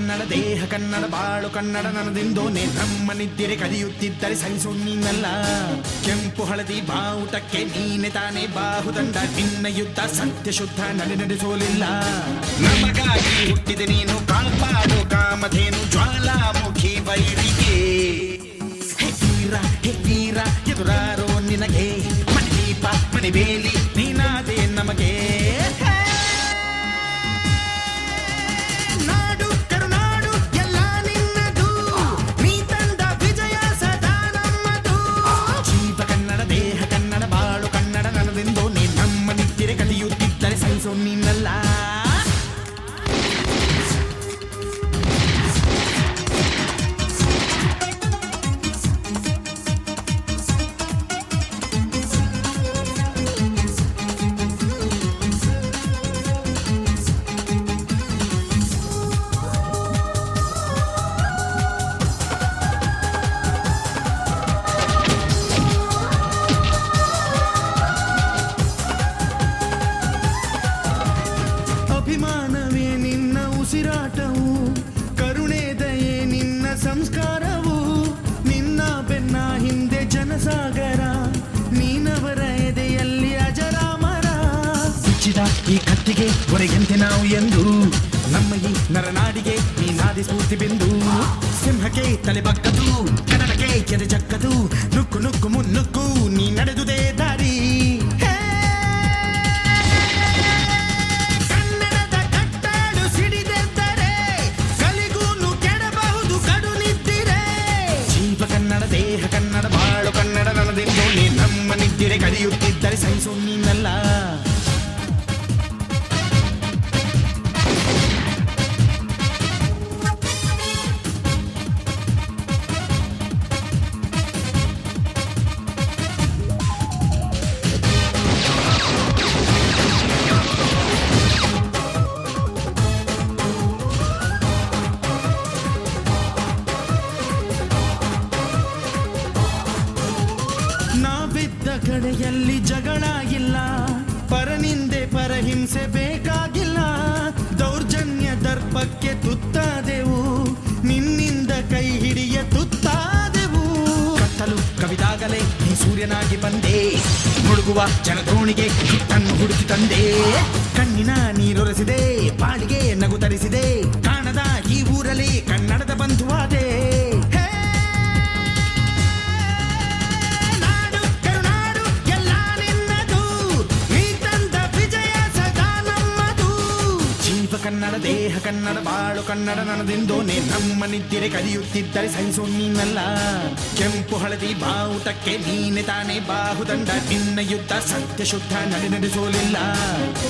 ಕನ್ನಡ, ದೇಹ ಕನ್ನಡ, ಬಾಳು ಕನ್ನಡ ನನದಿಂದೋ ನಮ್ಮ ಕಲಿಯುತ್ತಿದ್ದರೆ ಸಹಿಸು ನೀನಲ್ಲ ಕೆಂಪು ಹಳದಿ ಬಾವುಟಕ್ಕೆ ನೀನೆ ತಾನೇ ಬಾಹುದಂಡ. ನಿನ್ನ ಯುದ್ಧ ಸತ್ಯ ಶುದ್ಧ ನಡೆ ನಡೆಸೋಲಿಲ್ಲ. ನಮಗಾಗಿ ಹುಟ್ಟಿದೆ ನೀನು ಕಾಪಾಡು ಕಾಮಧೇನು ಜ್ವಾಲಾಮುಖಿ ವೈರಿಗೆ ಹೇ ವೀರ, ಹೇ ಎದುರಾರೋ ನಿನಗೆ ಮನೆ ದೀಪ ಮನೆ ಅಭಿಮಾನವೇ ನಿನ್ನ ಉಸಿರಾಟವು, ಕರುಣೆ ದಯೆ ನಿನ್ನ ಸಂಸ್ಕಾರವು, ನಿನ್ನ ಬೆನ್ನ ಹಿಂದೆ ಜನಸಾಗರ, ನೀನವರ ಎದೆಯಲ್ಲಿ ಅಜರಾಮರ. ಬಿಚ್ಚಿದ ಈ ಕತ್ತಿಗೆ ಹೊರೆಯಂತೆ ನಾವು ಎಂದು, ನಮ್ಮ ಈ ನರನಾಡಿಗೆ ನೀನಾದಿ ಸ್ಫೂರ್ತಿ ಬಿಂದು. ಸಿಂಹಕ್ಕೆ ತಲೆ ಬಕ್ಕದು ಕನ್ನಡಕ್ಕೆ ಕೆರೆ ಚಕ್ಕದು ನುಕ್ಕು ನುಕ್ಕು ಮುನ್ನುಕ್ಕು, ನೀ ನಡೆದುದೇ ಕಡೆಯಲ್ಲಿ ಜಗಳ ಇಲ್ಲ. ಪರನಿಂದೆ ಪರಹಿಂಸೆ ಬೇಕಾಗಿಲ್ಲ. ದೌರ್ಜನ್ಯ ದರ್ಪಕ್ಕೆ ತುತ್ತಾದೆವು. ನಿನ್ನಿಂದ ಕೈ ಹಿಡಿಯ ತುತ್ತಾದೆವು. ಕತ್ತಲು ಕವಿದಾಗಲೇ ನೀ ಸೂರ್ಯನಾಗಿ ಬಂದೆ. ಮುಳುಗುವ ಜನದೋಣಿಗೆ ಹಿಟ್ಟನ್ನು ಹುಡುಕಿ ತಂದೆ. ಕಣ್ಣಿನ ನೀರೊರೆಸಿದೆ ಬಾಳಿಗೆ ನಗು ತರಿಸಿದೆ. ಕಾಣದ ಈ ಊರಲ್ಲಿ ಕನ್ನಡದ ಬಂಧುವಾದೆ ಕನ್ನಡ ದೇಹ, ಕನ್ನಡ ಬಾಳು, ಕನ್ನಡ ನನದೆಂದು ನೀ ನಮ್ಮ ನಿದ್ದಿರೆ ಕಲಿಯುತ್ತಿದ್ದರೆ ಸಹಿಸು ನೀನಲ್ಲ. ಕೆಂಪು ಹಳದಿ ಬಾವುಟಕ್ಕೆ ನೀನೆ ತಾನೇ ಬಾಹುದಂಡ. ನಿನ್ನ ಯುದ್ಧ ಸತ್ಯ ಶುದ್ಧ ನಡೆ ನಡೆಸೋಲಿಲ್ಲ.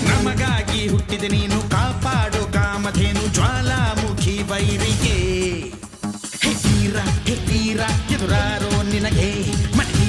ನಮಗಾಗಿ ಹುಟ್ಟಿದೆ ನೀನು, ಕಾಪಾಡು ಕಾಮಧೇನು ಜ್ವಾಲಾಮುಖಿ ವೈರಿಗೆ ಹೇ ತೀರ ಹೇ ತೀರ, ಎದುರಾರೋ ನಿನಗೆ ಮನೆ